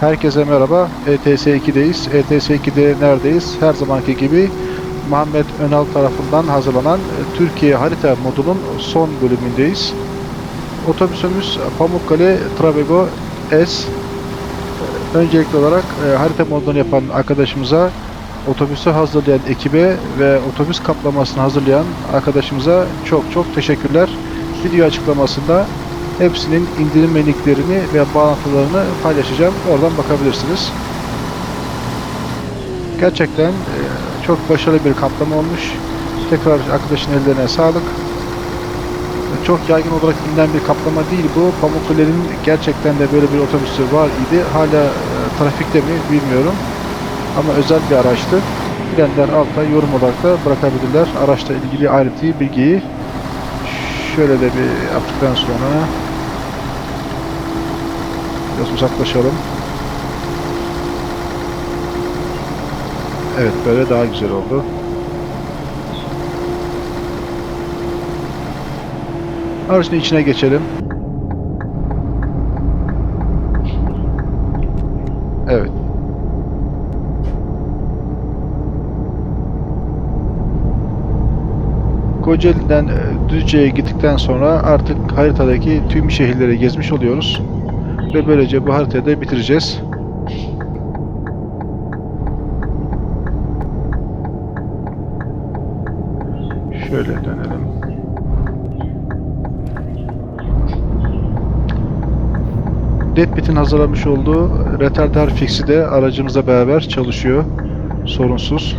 Herkese merhaba. E ETS 2'deyiz. ETS 2'de neredeyiz? Her zamanki gibi Muhammed Önal tarafından hazırlanan e, Türkiye harita modunun son bölümündeyiz. Otobüsümüz Pamukkale Travego S. Öncelikli olarak e, harita modunu yapan arkadaşımıza, otobüsü hazırlayan ekibe ve otobüs kaplamasını hazırlayan arkadaşımıza çok çok teşekkürler. Video açıklamasında hepsinin indirim menüklerini ve bağlantılarını paylaşacağım. Oradan bakabilirsiniz. Gerçekten e, çok başarılı bir kaplama olmuş. Tekrar arkadaşın ellerine sağlık. Çok yaygın olarak bilinen bir kaplama değil bu. Pamukkale'nin gerçekten de böyle bir otobüsü var idi. Hala e, trafikte mi bilmiyorum. Ama özel bir araçtı. Bilenler alta yorum olarak da bırakabilirler. Araçla ilgili ayrıntıyı, bilgiyi. Şöyle de bir yaptıktan sonra biraz uzaklaşalım. Evet böyle daha güzel oldu. Aracın içine geçelim. Evet. Kocaeli'den e, Düzce'ye gittikten sonra artık haritadaki tüm şehirleri gezmiş oluyoruz. Ve böylece bu haritayı da bitireceğiz. Şöyle dönelim. Deadbit'in hazırlamış olduğu retardar fixi de aracımızla beraber çalışıyor. Sorunsuz.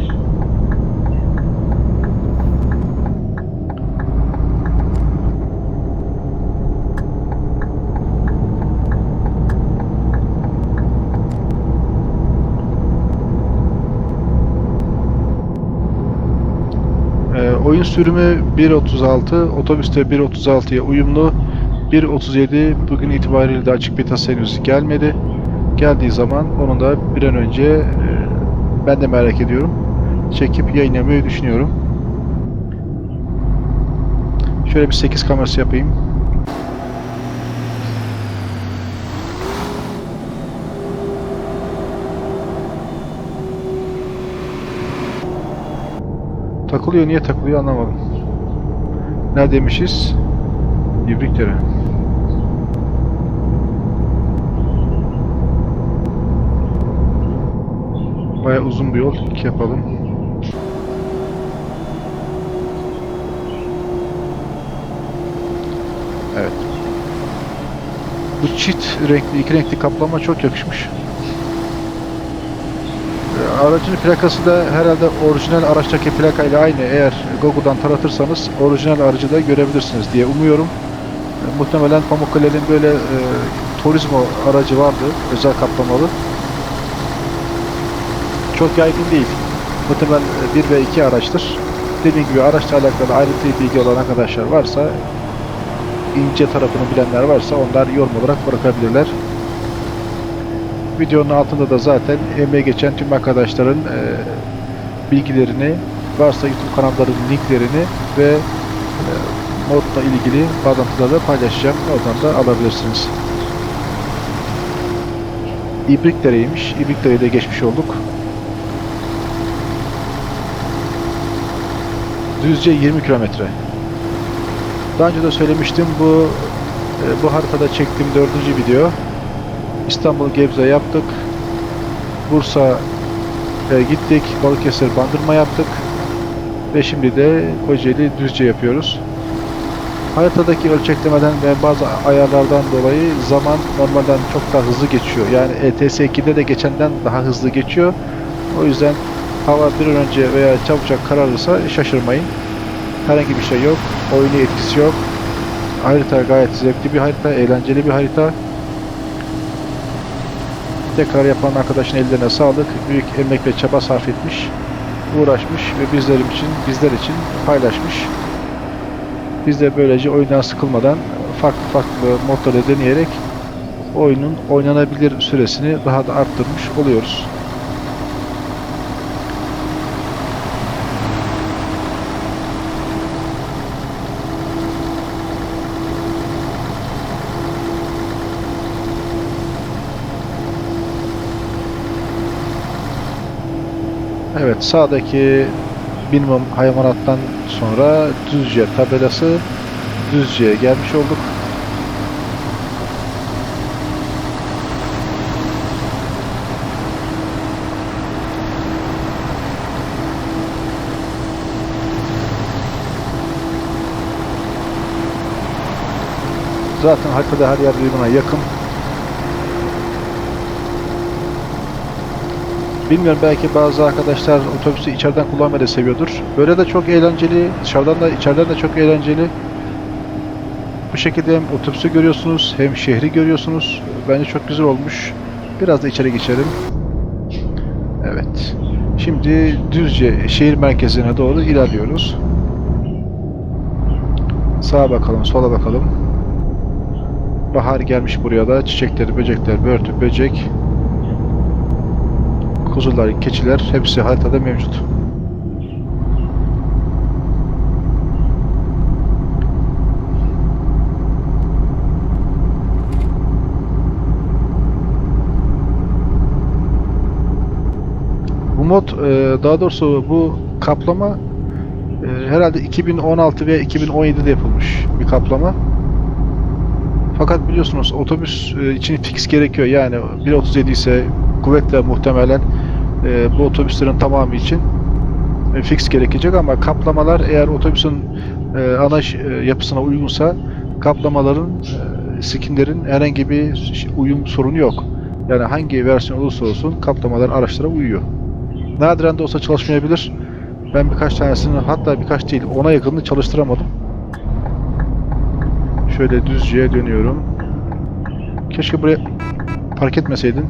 Ee, oyun sürümü 1.36, otobüste 1.36'ya uyumlu. 1.37 bugün itibariyle de açık beta henüz gelmedi. Geldiği zaman onu da bir an önce e, ben de merak ediyorum. Çekip yayınlamayı düşünüyorum. Şöyle bir 8 kamerası yapayım. Takılıyor niye takılıyor anlamadım. Neredeymişiz? İbrikdere. Baya uzun bir yol. İki yapalım. Evet. Bu çift renkli, iki renkli kaplama çok yakışmış. Aracın plakası da herhalde orijinal araçtaki plakayla aynı. Eğer Google'dan taratırsanız orijinal aracı da görebilirsiniz diye umuyorum. E, Muhtemelen Pamukkale'nin böyle e, turizmo aracı vardı. Özel kaplamalı. Çok yaygın değil. Muhtemelen 1 ve 2 araçtır. Dediğim gibi araçla alakalı ayrıntılı bilgi olan arkadaşlar varsa ince tarafını bilenler varsa onlar yorum olarak bırakabilirler. Videonun altında da zaten emeğe geçen tüm arkadaşların e, bilgilerini varsa YouTube kanallarının linklerini ve e, modla ilgili bağlantıları paylaşacağım. Oradan da alabilirsiniz. İbrikdere'ymiş. İbrikdere'yi de geçmiş olduk. Düzce 20 kilometre. Daha önce de söylemiştim bu e, bu haritada çektiğim dördüncü video. İstanbul Gebze yaptık. Bursa e, gittik. Balıkesir Bandırma yaptık. Ve şimdi de Kocaeli Düzce yapıyoruz. Haritadaki ölçeklemeden ve bazı ayarlardan dolayı zaman normalden çok daha hızlı geçiyor. Yani ETS 2'de de geçenden daha hızlı geçiyor. O yüzden hava bir an önce veya çabucak kararırsa şaşırmayın. Herhangi bir şey yok. Oyunu etkisi yok. Harita gayet zevkli bir harita, eğlenceli bir harita. Tekrar yapan arkadaşın ellerine sağlık. Büyük emek ve çaba sarf etmiş, uğraşmış ve bizlerim için, bizler için paylaşmış. Biz de böylece oyundan sıkılmadan farklı farklı modları deneyerek oyunun oynanabilir süresini daha da arttırmış oluyoruz. Evet sağdaki minimum hayvanattan sonra Düzce tabelası Düzce'ye gelmiş olduk. Zaten haritada her yer birbirine yakın. Bilmiyorum belki bazı arkadaşlar otobüsü içeriden kullanmayı da seviyordur. Böyle de çok eğlenceli, dışarıdan da içeriden de çok eğlenceli. Bu şekilde hem otobüsü görüyorsunuz hem şehri görüyorsunuz. Bence çok güzel olmuş. Biraz da içeri geçelim. Evet. Şimdi Düzce şehir merkezine doğru ilerliyoruz. Sağa bakalım, sola bakalım. Bahar gelmiş buraya da. Çiçekleri, böcekler, börtü, böcek. Kuzular, keçiler hepsi haritada mevcut. Bu mod, e, daha doğrusu bu kaplama e, herhalde 2016 veya 2017'de yapılmış bir kaplama. Fakat biliyorsunuz otobüs e, için fix gerekiyor. Yani 1.37 ise kuvvetle muhtemelen e, bu otobüslerin tamamı için e, fix gerekecek ama kaplamalar eğer otobüsün e, ana e, yapısına uygunsa kaplamaların e, skinlerin herhangi bir uyum sorunu yok. Yani hangi versiyon olursa olsun kaplamalar araçlara uyuyor. Nadiren de olsa çalışmayabilir. Ben birkaç tanesini hatta birkaç değil ona yakınını çalıştıramadım. Şöyle düzceye dönüyorum. Keşke buraya park etmeseydin.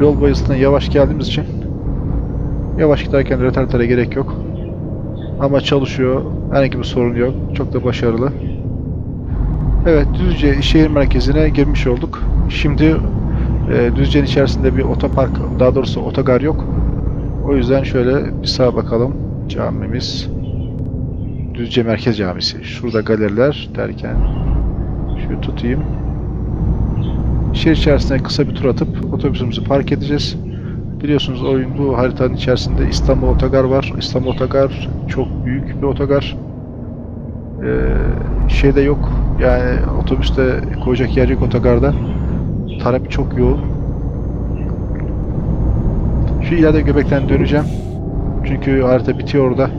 Yol boyasına yavaş geldiğimiz için yavaş giderken retardatöre gerek yok. Ama çalışıyor. Herhangi bir sorun yok. Çok da başarılı. Evet, Düzce şehir merkezine girmiş olduk. Şimdi e, Düzce'nin içerisinde bir otopark, daha doğrusu otogar yok. O yüzden şöyle bir sağa bakalım. Camimiz. Düzce Merkez Camisi. Şurada galeriler derken şu tutayım. Şehir içerisinde kısa bir tur atıp otobüsümüzü park edeceğiz. Biliyorsunuz oyun bu haritanın içerisinde İstanbul Otogar var. İstanbul Otogar çok büyük bir otogar. Ee, şeyde yok. Yani otobüste koyacak yer yok otogarda. Talep çok yoğun. Şu ileride Göbek'ten döneceğim. Çünkü harita bitiyor orada.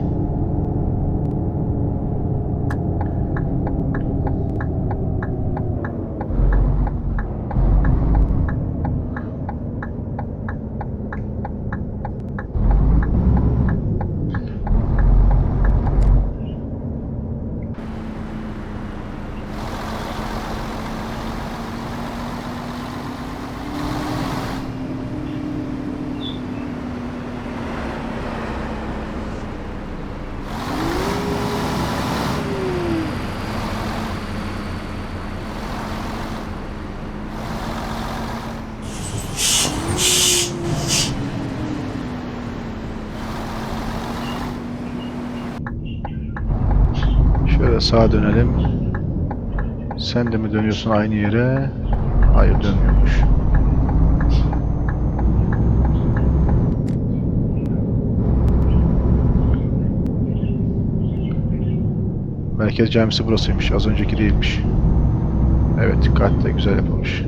Sağa dönelim. Sen de mi dönüyorsun aynı yere? Hayır dönmüyormuş. Merkez camisi burasıymış. Az önceki değilmiş. Evet, kat da güzel yapılmış.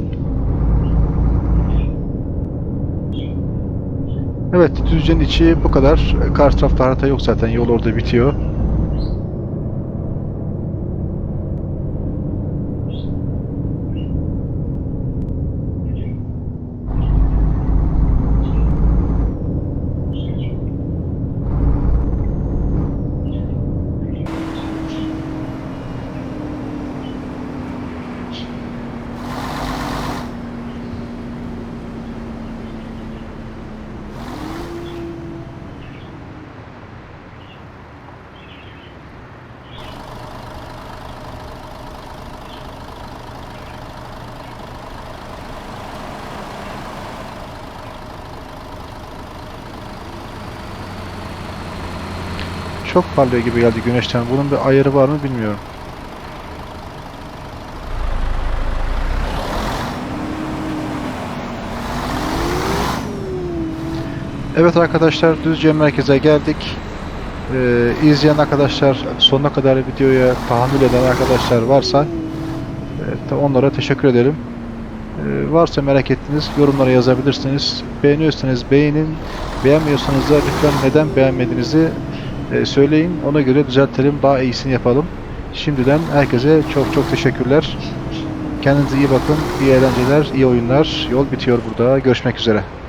Evet, Düzce'nin içi bu kadar. Karşı tarafta harita yok zaten. Yol orada bitiyor. Çok parlıyor gibi geldi güneşten. Bunun bir ayarı var mı bilmiyorum. Evet arkadaşlar Düzce merkeze geldik. Ee, izleyen arkadaşlar sonuna kadar videoya tahammül eden arkadaşlar varsa e, onlara teşekkür ederim. Ee, varsa merak ettiğiniz yorumlara yazabilirsiniz. Beğeniyorsanız beğenin. Beğenmiyorsanız da lütfen neden beğenmediğinizi e, söyleyin. Ona göre düzeltelim. Daha iyisini yapalım. Şimdiden herkese çok çok teşekkürler. Kendinize iyi bakın. İyi eğlenceler, iyi oyunlar. Yol bitiyor burada. Görüşmek üzere.